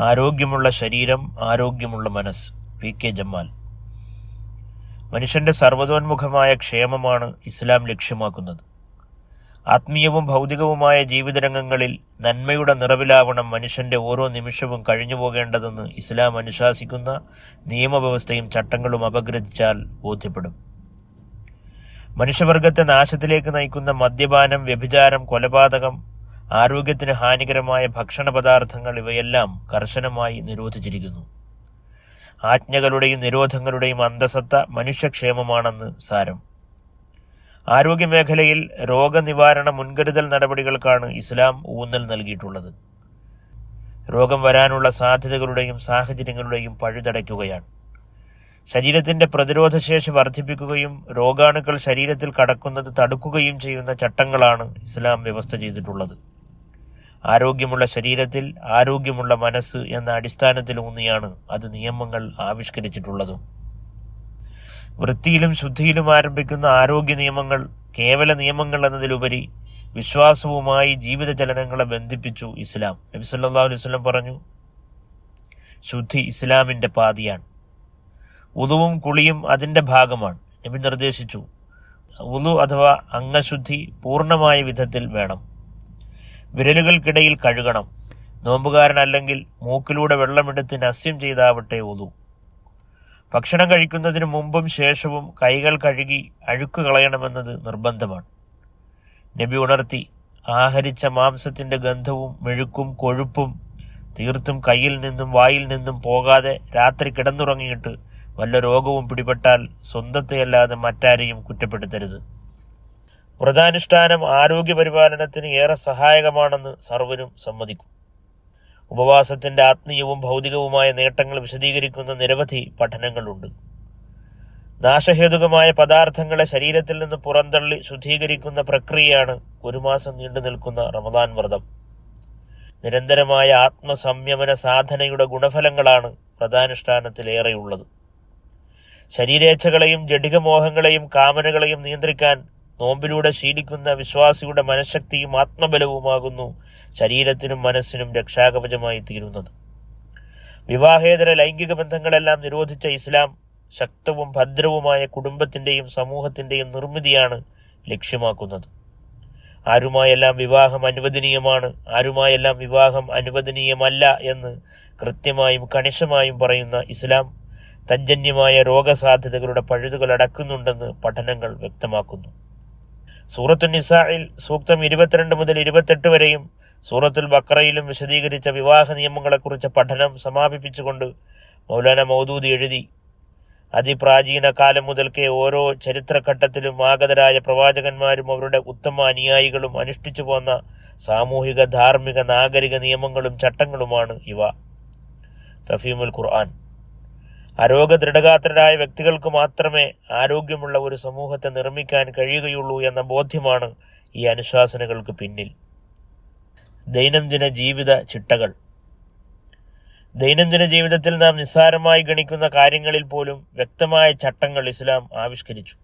ആരോഗ്യമുള്ള ശരീരം ആരോഗ്യമുള്ള മനസ്സ്. പി. കെ. ജമാൽ മനുഷ്യന്റെ സർവതോന്മുഖമായ ക്ഷേമമാണ് ഇസ്ലാം ലക്ഷ്യമാക്കുന്നത്. ആത്മീയവും ഭൗതികവുമായ ജീവിതരംഗങ്ങളിൽ നന്മയുടെ നിറവിലാവണം മനുഷ്യന്റെ ഓരോ നിമിഷവും കഴിഞ്ഞു പോകേണ്ടതെന്ന് ഇസ്ലാം അനുശാസിക്കുന്ന നിയമവ്യവസ്ഥയും ചട്ടങ്ങളും അപഗ്രഥിച്ചാൽ ബോധ്യപ്പെടും. മനുഷ്യവർഗത്തെ നാശത്തിലേക്ക് നയിക്കുന്ന മദ്യപാനം വ്യഭിചാരം കൊലപാതകം ആരോഗ്യത്തിന് ഹാനികരമായ ഭക്ഷണ പദാർത്ഥങ്ങൾ ഇവയെല്ലാം കർശനമായി നിരോധിച്ചിരിക്കുന്നു. ആജ്ഞകളുടെയും നിരോധങ്ങളുടെയും അന്തസത്ത മനുഷ്യക്ഷേമമാണെന്ന് സാരം. ആരോഗ്യമേഖലയിൽ രോഗനിവാരണ മുൻകരുതൽ നടപടികൾക്കാണ് ഇസ്ലാം ഊന്നൽ നൽകിയിട്ടുള്ളത്. രോഗം വരാനുള്ള സാധ്യതകളുടെയും സാഹചര്യങ്ങളുടെയും പഴുതടയ്ക്കുകയാണ്. ശരീരത്തിന്റെ പ്രതിരോധശേഷി വർദ്ധിപ്പിക്കുകയും രോഗാണുക്കൾ ശരീരത്തിൽ കടക്കുന്നത് തടുക്കുകയും ചെയ്യുന്ന ചട്ടങ്ങളാണ് ഇസ്ലാം വ്യവസ്ഥ ചെയ്തിട്ടുള്ളത്. ആരോഗ്യമുള്ള ശരീരത്തിൽ ആരോഗ്യമുള്ള മനസ്സ് എന്ന അടിസ്ഥാനത്തിൽ ഊന്നിയാണ് അത് നിയമങ്ങൾ ആവിഷ്കരിച്ചിട്ടുള്ളതും. വൃത്തിയിലും ശുദ്ധിയിലും ആരംഭിക്കുന്ന ആരോഗ്യ നിയമങ്ങൾ കേവല നിയമങ്ങൾ എന്നതിലുപരി വിശ്വാസവുമായി ജീവിത ചലനങ്ങളെ ബന്ധിപ്പിച്ചു ഇസ്ലാം. നബി സല്ലല്ലാഹു അലൈഹി വസല്ലം പറഞ്ഞു ശുദ്ധി ഇസ്ലാമിന്റെ പാതിയാണ്. ഉതുവും കുളിയും അതിന്റെ ഭാഗമാണ്. നബി നിർദ്ദേശിച്ചു ഉതു അഥവാ അംഗശുദ്ധി പൂർണമായ വിധത്തിൽ വേണം. വിരലുകൾക്കിടയിൽ കഴുകണം. നോമ്പുകാരനല്ലെങ്കിൽ മൂക്കിലൂടെ വെള്ളമെടുത്ത് നസ്യം ചെയ്താവട്ടെ ഒതു. ഭക്ഷണം കഴിക്കുന്നതിന് മുമ്പും ശേഷവും കൈകൾ കഴുകി അഴുക്ക് കളയണമെന്നത് നിർബന്ധമാണ്. നബി ഉണർത്തി ആഹരിച്ച മാംസത്തിന്റെ ഗന്ധവും മെഴുക്കും കൊഴുപ്പും തീർത്തും കയ്യിൽ നിന്നും വായിൽ നിന്നും പോകാതെ രാത്രി കിടന്നുറങ്ങിയിട്ട് വല്ല രോഗവും പിടിപെട്ടാൽ സ്വന്തത്തെയല്ലാതെ മറ്റാരെയും കുറ്റപ്പെടുത്തരുത്. വ്രതാനുഷ്ഠാനം ആരോഗ്യപരിപാലനത്തിന് ഏറെ സഹായകമാണെന്ന് സർവരും സമ്മതിക്കും. ഉപവാസത്തിന്റെ ആത്മീയവും ഭൗതികവുമായ നേട്ടങ്ങൾ വിശദീകരിക്കുന്ന നിരവധി പഠനങ്ങളുണ്ട്. നാശഹേതുകമായ പദാർത്ഥങ്ങളെ ശരീരത്തിൽ നിന്ന് പുറന്തള്ളി ശുദ്ധീകരിക്കുന്ന പ്രക്രിയയാണ് ഒരു മാസം നീണ്ടു നിൽക്കുന്ന റമദാൻ വ്രതം. നിരന്തരമായ ആത്മസംയമന സാധനയുടെ ഗുണഫലങ്ങളാണ് വ്രതാനുഷ്ഠാനത്തിലേറെയുള്ളത്. ശരീരേച്ഛകളെയും ജഡികമോഹങ്ങളെയും കാമനകളെയും നിയന്ത്രിക്കാൻ നോമ്പിലൂടെ ശീലിക്കുന്ന വിശ്വാസിയുടെ മനഃശക്തിയും ആത്മബലവുമാകുന്നു ശരീരത്തിനും മനസ്സിനും രക്ഷാകവചമായി തീരുന്നത്. വിവാഹേതര ലൈംഗിക ബന്ധങ്ങളെല്ലാം നിരോധിച്ച ഇസ്ലാം ശക്തവും ഭദ്രവുമായ കുടുംബത്തിന്റെയും സമൂഹത്തിന്റെയും നിർമ്മിതിയാണ് ലക്ഷ്യമാക്കുന്നത്. ആരുമായെല്ലാം വിവാഹം അനുവദനീയമാണ് ആരുമായെല്ലാം വിവാഹം അനുവദനീയമല്ല എന്ന് കൃത്യമായും കണിശമായും പറയുന്ന ഇസ്ലാം തജ്ജന്യമായ രോഗസാധ്യതകളുടെ പഴുതുകൾ അടക്കുന്നുണ്ടെന്ന് പഠനങ്ങൾ വ്യക്തമാക്കുന്നു. സൂറത്തു നിസായിൽ സൂക്തം ഇരുപത്തിരണ്ട് മുതൽ ഇരുപത്തെട്ട് വരെയും സൂറത്തുൽ ബക്രയിലും വിശദീകരിച്ച വിവാഹ നിയമങ്ങളെക്കുറിച്ച് പഠനം സമാപിപ്പിച്ചുകൊണ്ട് മൗലാന മൗദൂദി എഴുതി. അതിപ്രാചീന കാലം മുതൽക്കേ ഓരോ ചരിത്രഘട്ടത്തിലും ആഗതരായ പ്രവാചകന്മാരും അവരുടെ ഉത്തമ അനുയായികളും അനുഷ്ഠിച്ചു പോന്ന സാമൂഹിക ധാർമ്മിക നാഗരിക നിയമങ്ങളും ചട്ടങ്ങളുമാണ് ഇവ. തഫീമുൽ ഖുർആൻ. അരോഗ ദൃഢഗാത്രരായ വ്യക്തികൾക്ക് മാത്രമേ ആരോഗ്യമുള്ള ഒരു സമൂഹത്തെ നിർമ്മിക്കാൻ കഴിയുകയുള്ളൂ എന്ന ബോധ്യമാണ് ഈ അനുശാസനകൾക്ക് പിന്നിൽ. ദൈനംദിന ജീവിത ചിട്ടകൾ. ദൈനംദിന ജീവിതത്തിൽ നാം നിസ്സാരമായി ഗണിക്കുന്ന കാര്യങ്ങളിൽ പോലും വ്യക്തമായ ചട്ടങ്ങൾ ഇസ്ലാം ആവിഷ്കരിച്ചു.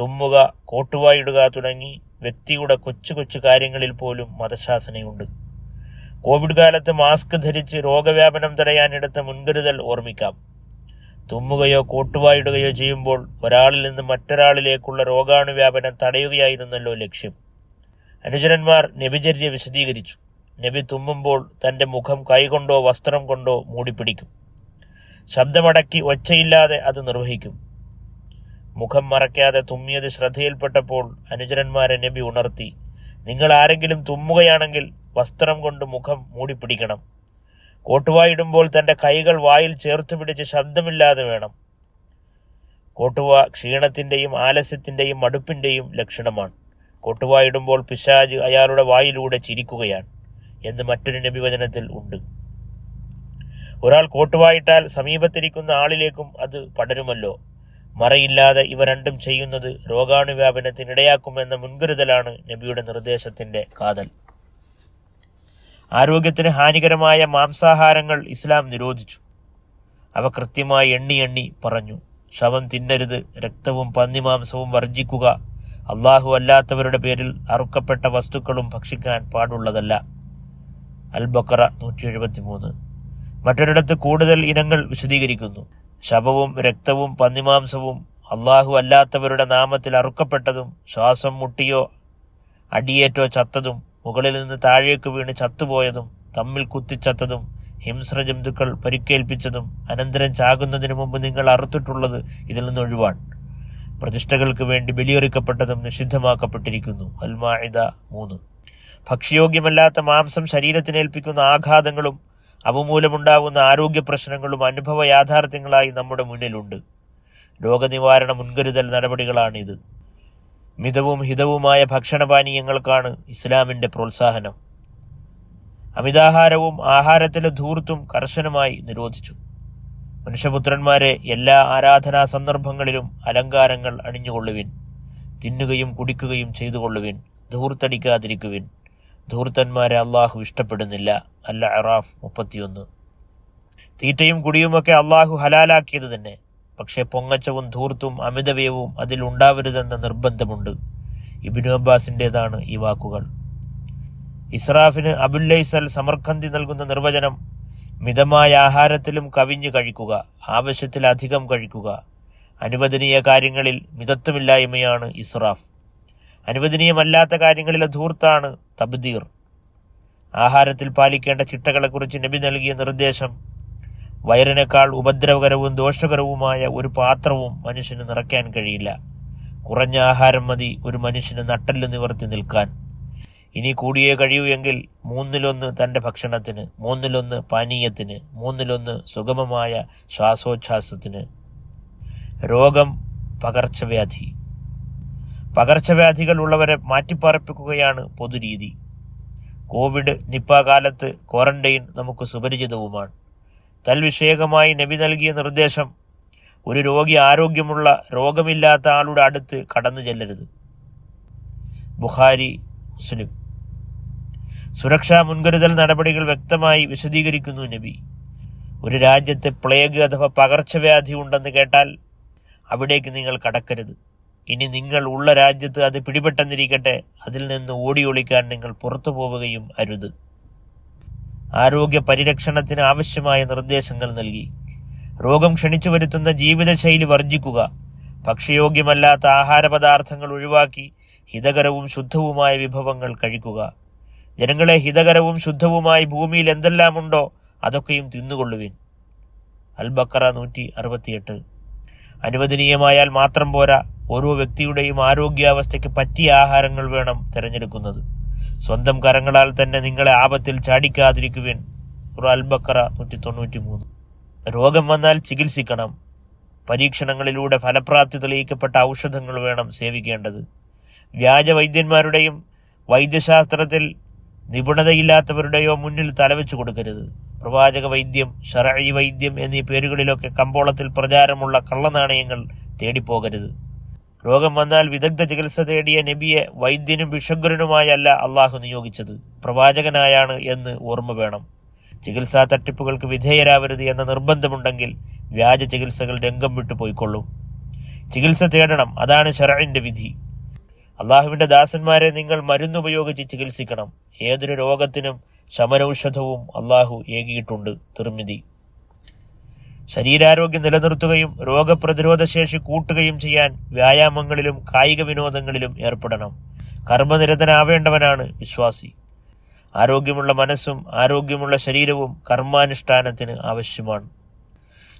തുമ്മുക കോട്ടുവായിടുക തുടങ്ങി വ്യക്തിയുടെ കൊച്ചു കൊച്ചു കാര്യങ്ങളിൽ പോലും മതശാസനയുണ്ട്. കോവിഡ് കാലത്ത് മാസ്ക് ധരിച്ച് രോഗവ്യാപനം തടയാനെടുത്ത മുൻകരുതൽ ഓർമ്മിക്കാം. തുമ്മുകയോ കോട്ടുവായിടുകയോ ചെയ്യുമ്പോൾ ഒരാളിൽ നിന്ന് മറ്റൊരാളിലേക്കുള്ള രോഗാണുവ്യാപനം തടയുകയായിരുന്നല്ലോ ലക്ഷ്യം. അനുചരന്മാർ നബിചര്യ വിശദീകരിച്ചു. നബി തുമ്മുമ്പോൾ തന്റെ മുഖം കൈകൊണ്ടോ വസ്ത്രം കൊണ്ടോ മൂടിപ്പിടിക്കും. ശബ്ദമടക്കി ഒച്ചയില്ലാതെ അത് നിർവഹിക്കും. മുഖം മറയ്ക്കാതെ തുമ്മിയത് ശ്രദ്ധയിൽപ്പെട്ടപ്പോൾ അനുചരന്മാരെ നബി ഉണർത്തി നിങ്ങൾ ആരെങ്കിലും തുമ്മുകയാണെങ്കിൽ വസ്ത്രം കൊണ്ട് മുഖം മൂടിപ്പിടിക്കണം. കോട്ടുവായിടുമ്പോൾ തന്റെ കൈകൾ വായിൽ ചേർത്തു പിടിച്ച് ശബ്ദമില്ലാതെ വേണം. കോട്ടുവ ക്ഷീണത്തിന്റെയും ആലസ്യത്തിന്റെയും മടുപ്പിന്റെയും ലക്ഷണമാണ്. കോട്ടുവായിടുമ്പോൾ പിശാജ് അയാളുടെ വായിലൂടെ ചിരിക്കുകയാണ് എന്ന് മറ്റൊരു നബിവചനത്തിൽ ഉണ്ട്. ഒരാൾ കോട്ടുവായിട്ടാൽ സമീപത്തിരിക്കുന്ന ആളിലേക്കും അത് പടരുമല്ലോ. മറയില്ലാതെ ഇവ രണ്ടും ചെയ്യുന്നത് രോഗാണുവ്യാപനത്തിനിടയാക്കുമെന്ന മുൻകരുതലാണ് നബിയുടെ നിർദ്ദേശത്തിന്റെ കാതൽ. ആരോഗ്യത്തിന് ഹാനികരമായ മാംസാഹാരങ്ങൾ ഇസ്ലാം നിരോധിച്ചു. അവ കൃത്യമായി എണ്ണി എണ്ണി പറഞ്ഞു. ശവം തിന്നരുത് രക്തവും പന്നിമാംസവും വർജിക്കുക അള്ളാഹു അല്ലാത്തവരുടെ പേരിൽ അറുക്കപ്പെട്ട വസ്തുക്കളും ഭക്ഷിക്കാൻ പാടുള്ളതല്ല. അൽ ബക്കറ നൂറ്റി എഴുപത്തി മൂന്ന് മറ്റൊരിടത്ത് കൂടുതൽ ഇനങ്ങൾ വിശദീകരിക്കുന്നു. ശവവും രക്തവും പന്നിമാംസവും അള്ളാഹു അല്ലാത്തവരുടെ നാമത്തിൽ അറുക്കപ്പെട്ടതും ശ്വാസം മുട്ടിയോ അടിയേറ്റോ ചത്തതും മുകളിൽ നിന്ന് താഴേക്ക് വീണ് ചത്തുപോയതും തമ്മിൽ കുത്തിച്ചത്തതും ഹിംസ്ര ജന്തുക്കൾ പരിക്കേൽപ്പിച്ചതും അനന്തരം ചാകുന്നതിനു മുമ്പ് നിങ്ങൾ അറുത്തിട്ടുള്ളത് ഇതിൽ നിന്ന് ഒഴിവാണ്. പ്രതിഷ്ഠകൾക്ക് വേണ്ടി ബലിയൊരുക്കപ്പെട്ടതും നിഷിദ്ധമാക്കപ്പെട്ടിരിക്കുന്നു. അൽമാഇദ മൂന്ന്. ഭക്ഷ്യയോഗ്യമല്ലാത്ത മാംസം ശരീരത്തിനേൽപ്പിക്കുന്ന ആഘാതങ്ങളും അവമൂലമുണ്ടാകുന്ന ആരോഗ്യ പ്രശ്നങ്ങളും അനുഭവ യാഥാർത്ഥ്യങ്ങളായി നമ്മുടെ മുന്നിലുണ്ട്. രോഗനിവാരണ മുൻകരുതൽ നടപടികളാണിത്. മിതവും ഹിതവുമായ ഭക്ഷണപാനീയങ്ങൾക്കാണ് ഇസ്ലാമിന്റെ പ്രോത്സാഹനം. അമിതാഹാരവും ആഹാരത്തിലെ ധൂർത്തും കർശനമായി നിരോധിച്ചു. മനുഷ്യപുത്രന്മാരെ എല്ലാ ആരാധനാ സന്ദർഭങ്ങളിലും അലങ്കാരങ്ങൾ അണിഞ്ഞുകൊള്ളുവിൻ തിന്നുകയും കുടിക്കുകയും ചെയ്തുകൊള്ളുവിൻ ധൂർത്തടിക്കാതിരിക്കുവിൻ. ധൂർത്തന്മാരെ അള്ളാഹു ഇഷ്ടപ്പെടുന്നില്ല. അല്ല അറാഫ് മുപ്പത്തിയൊന്ന്. തീറ്റയും കുടിയുമൊക്കെ അള്ളാഹു ഹലാലാക്കിയത് തന്നെ. പക്ഷേ പൊങ്ങച്ചവും ധൂർത്തും അമിതവ്യവും അതിൽ ഉണ്ടാവരുതെന്ന നിർബന്ധമുണ്ട്. ഇബിനു അബ്ബാസിന്റെതാണ് ഈ വാക്കുകൾ. ഇസ്രാഫിന് അബുല്ലൈസൽ സമർഖന്തി നൽകുന്ന നിർവചനം മിതമായ ആഹാരത്തിലും കവിഞ്ഞു കഴിക്കുക ആവശ്യത്തിലധികം കഴിക്കുക അനുവദനീയ കാര്യങ്ങളിൽ മിതത്വമില്ലായ്മയാണ് ഇസ്രാഫ്. അനുവദനീയമല്ലാത്ത കാര്യങ്ങളിലെ ധൂർത്താണ് തബ്ദീർ. ആഹാരത്തിൽ പാലിക്കേണ്ട ചിട്ടകളെക്കുറിച്ച് നബി നൽകിയ നിർദ്ദേശം വയറിനേക്കാൾ ഉപദ്രവകരവും ദോഷകരവുമായ ഒരു പാത്രവും മനുഷ്യന് നിറയ്ക്കാൻ കഴിയില്ല. കുറഞ്ഞ ആഹാരം മതി ഒരു മനുഷ്യന് നട്ടൽ നിവർത്തി നിൽക്കാൻ. ഇനി കൂടിയേ കഴിയൂ എങ്കിൽ മൂന്നിലൊന്ന് തന്റെ ഭക്ഷണത്തിന് മൂന്നിലൊന്ന് പാനീയത്തിന് മൂന്നിലൊന്ന് സുഗമമായ ശ്വാസോച്ഛ്വാസത്തിന് രോഗം പകർച്ചവ്യാധി. പകർച്ചവ്യാധികൾ ഉള്ളവരെ മാറ്റിപ്പാർപ്പിക്കുകയാണ് പൊതുരീതി. കോവിഡ് നിപ്പ കാലത്ത് ക്വാറന്റൈൻ നമുക്ക് സുപരിചിതവുമാണ്. തൽവിഷയകമായി നബി നൽകിയ നിർദ്ദേശം ഒരു രോഗി ആരോഗ്യമുള്ള രോഗമില്ലാത്ത ആളുടെ അടുത്ത് കടന്നു ചെല്ലരുത്. ബുഹാരി മുസ്ലിം. സുരക്ഷാ മുൻകരുതൽ നടപടികൾ വ്യക്തമായി വിശദീകരിക്കുന്നു നബി. ഒരു രാജ്യത്ത് പ്ലേഗ് അഥവാ പകർച്ചവ്യാധി ഉണ്ടെന്ന് കേട്ടാൽ അവിടേക്ക് നിങ്ങൾ കടക്കരുത്. ഇനി നിങ്ങൾ ഉള്ള രാജ്യത്ത് അത് പിടിപെട്ടെന്നിരിക്കട്ടെ അതിൽ നിന്ന് ഓടിയൊളിക്കാൻ നിങ്ങൾ പുറത്തു പോവുകയും അരുത്. ആരോഗ്യ പരിരക്ഷണത്തിന് ആവശ്യമായ നിർദ്ദേശങ്ങൾ നൽകി. രോഗം ക്ഷണിച്ചു വരുത്തുന്ന ജീവിതശൈലി വർജിക്കുക. ഭക്ഷ്യയോഗ്യമല്ലാത്ത ആഹാരപദാർത്ഥങ്ങൾ ഒഴിവാക്കി ഹിതകരവും ശുദ്ധവുമായ വിഭവങ്ങൾ കഴിക്കുക. ജനങ്ങളെ ഹിതകരവും ശുദ്ധവുമായി ഭൂമിയിൽ എന്തെല്ലാമുണ്ടോ അതൊക്കെയും തിന്നുകൊള്ളുവിൻ. അൽബക്കറ നൂറ്റി അറുപത്തിയെട്ട് അനുവദനീയമായാൽ മാത്രം പോരാ ഓരോ വ്യക്തിയുടെയും ആരോഗ്യാവസ്ഥയ്ക്ക് പറ്റിയ ആഹാരങ്ങൾ വേണം തിരഞ്ഞെടുക്കുന്നത്. സ്വന്തം കരങ്ങളാൽ തന്നെ നിങ്ങളെ ആപത്തിൽ ചാടിക്കാതിരിക്കുവിൻ. അൽബക്കറ നൂറ്റി തൊണ്ണൂറ്റി മൂന്ന് രോഗം വന്നാൽ ചികിത്സിക്കണം. പരീക്ഷണങ്ങളിലൂടെ ഫലപ്രാപ്തി തെളിയിക്കപ്പെട്ട ഔഷധങ്ങൾ വേണം സേവിക്കേണ്ടത്. വ്യാജ വൈദ്യന്മാരുടെയും വൈദ്യശാസ്ത്രത്തിൽ നിപുണതയില്ലാത്തവരുടെയോ മുന്നിൽ തലവെച്ചു കൊടുക്കരുത്. പ്രവാചക വൈദ്യം ഷറഴി വൈദ്യം എന്നീ പേരുകളിലൊക്കെ കമ്പോളത്തിൽ പ്രചാരമുള്ള കള്ളനാണയങ്ങൾ തേടിപ്പോകരുത്. രോഗം വന്നാൽ വിദഗ്ധ ചികിത്സ തേടിയ നബിയെ വൈദ്യനും വിഷഗ്രനുമായല്ല അള്ളാഹു നിയോഗിച്ചത്. പ്രവാചകനായാണ് എന്ന് ഓർമ്മ വേണം. ചികിത്സാ തട്ടിപ്പുകൾക്ക് വിധേയരാവരുത് എന്ന നിർബന്ധമുണ്ടെങ്കിൽ വ്യാജ ചികിത്സകൾ രംഗം വിട്ടു പോയിക്കൊള്ളും. ചികിത്സ തേടണം അതാണ് ഷറഇന്റെ വിധി. അള്ളാഹുവിന്റെ ദാസന്മാരെ നിങ്ങൾ മരുന്നുപയോഗിച്ച് ചികിത്സിക്കണം. ഏതൊരു രോഗത്തിനും ശമനൌഷധവും അള്ളാഹു ഏകിയിട്ടുണ്ട് തിർമിതി ശരീരാരോഗ്യം നിലനിർത്തുകയും രോഗപ്രതിരോധ ശേഷി കൂട്ടുകയും ചെയ്യാൻ വ്യായാമങ്ങളിലും കായിക വിനോദങ്ങളിലും ഏർപ്പെടണം. കർമ്മനിരതനാവേണ്ടവനാണ് വിശ്വാസി. ആരോഗ്യമുള്ള മനസ്സും ആരോഗ്യമുള്ള ശരീരവും കർമാനുഷ്ഠാനത്തിന് ആവശ്യമാണ്.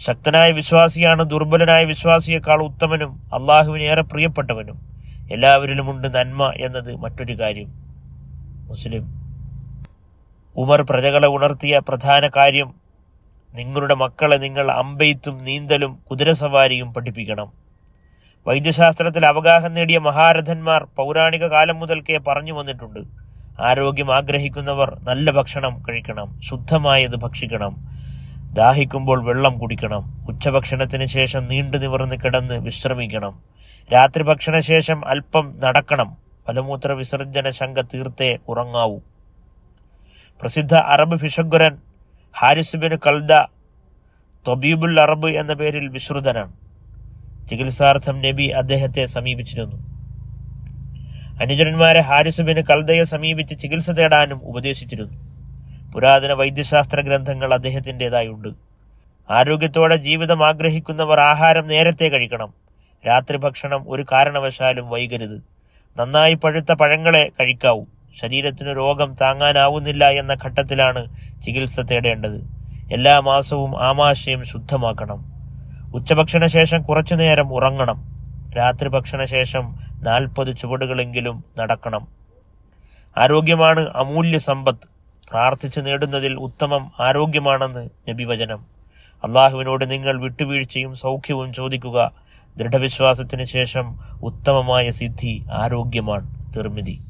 ശക്തനായ വിശ്വാസിയാണ് ദുർബലനായ വിശ്വാസിയേക്കാൾ ഉത്തമനും അള്ളാഹുവിന് ഏറെ പ്രിയപ്പെട്ടവനും. എല്ലാവരിലുമുണ്ട് നന്മ എന്നത് മറ്റൊരു കാര്യം. മുസ്ലിം. ഉമർ പ്രജകളെ ഉണർത്തിയ പ്രധാന കാര്യം നിങ്ങളുടെ മക്കളെ നിങ്ങൾ അമ്പെയ്ത്തും നീന്തലും കുതിരസവാരിയും പഠിപ്പിക്കണം. വൈദ്യശാസ്ത്രത്തിൽ അവഗാഹം നേടിയ മഹാരഥന്മാർ പൗരാണിക കാലം മുതൽക്കേ പറഞ്ഞു വന്നിട്ടുണ്ട്. ആരോഗ്യം ആഗ്രഹിക്കുന്നവർ നല്ല ഭക്ഷണം കഴിക്കണം ശുദ്ധമായത് ഭക്ഷിക്കണം ദാഹിക്കുമ്പോൾ വെള്ളം കുടിക്കണം ഉച്ചഭക്ഷണത്തിന് ശേഷം നീണ്ടു നിവർന്ന് കിടന്ന് വിശ്രമിക്കണം രാത്രി ഭക്ഷണശേഷം അല്പം നടക്കണം മലമൂത്ര വിസർജന ശങ്ക തീർത്തേ ഉറങ്ങാവൂ. പ്രസിദ്ധ അറബ് ഫിഷഗ്വരൻ ഹാരിസ് ബിൻ കൽദ തൊബീബുൽ അറബ് എന്ന പേരിൽ വിശ്രുതനാണ്. ചികിത്സാർത്ഥം നബി അദ്ദേഹത്തെ സമീപിച്ചിരുന്നു. അനുചരന്മാരെ ഹാരിസ് ബിൻ കൽദയെ സമീപിച്ച് ചികിത്സ തേടാനും ഉപദേശിച്ചിരുന്നു. പുരാതന വൈദ്യശാസ്ത്ര ഗ്രന്ഥങ്ങൾ അദ്ദേഹത്തിന്റെതായുണ്ട്. ആരോഗ്യത്തോടെ ജീവിതം ആഗ്രഹിക്കുന്നവർ ആഹാരം നേരത്തെ കഴിക്കണം. രാത്രി ഭക്ഷണം ഒരു കാരണവശാലും വൈകരുത്. നന്നായി പഴുത്ത പഴങ്ങളെ കഴിക്കാവൂ. ശരീരത്തിന് രോഗം താങ്ങാനാവുന്നില്ല എന്ന ഘട്ടത്തിലാണ് ചികിത്സ തേടേണ്ടത്. എല്ലാ മാസവും ആമാശയം ശുദ്ധമാക്കണം. ഉച്ചഭക്ഷണ ശേഷം കുറച്ചു നേരം ഉറങ്ങണം. രാത്രി ഭക്ഷണ ശേഷം നാൽപ്പത് ചുവടുകളെങ്കിലും നടക്കണം. ആരോഗ്യമാണ് അമൂല്യ സമ്പത്ത്. പ്രാർത്ഥിച്ചു നേടുന്നതിൽ ഉത്തമം ആരോഗ്യമാണെന്ന് നബിവചനം. അള്ളാഹുവിനോട് നിങ്ങൾ വിട്ടുവീഴ്ചയും സൗഖ്യവും ചോദിക്കുക. ദൃഢവിശ്വാസത്തിന് ശേഷം ഉത്തമമായ സിദ്ധി ആരോഗ്യമാണ്. തിർമിതി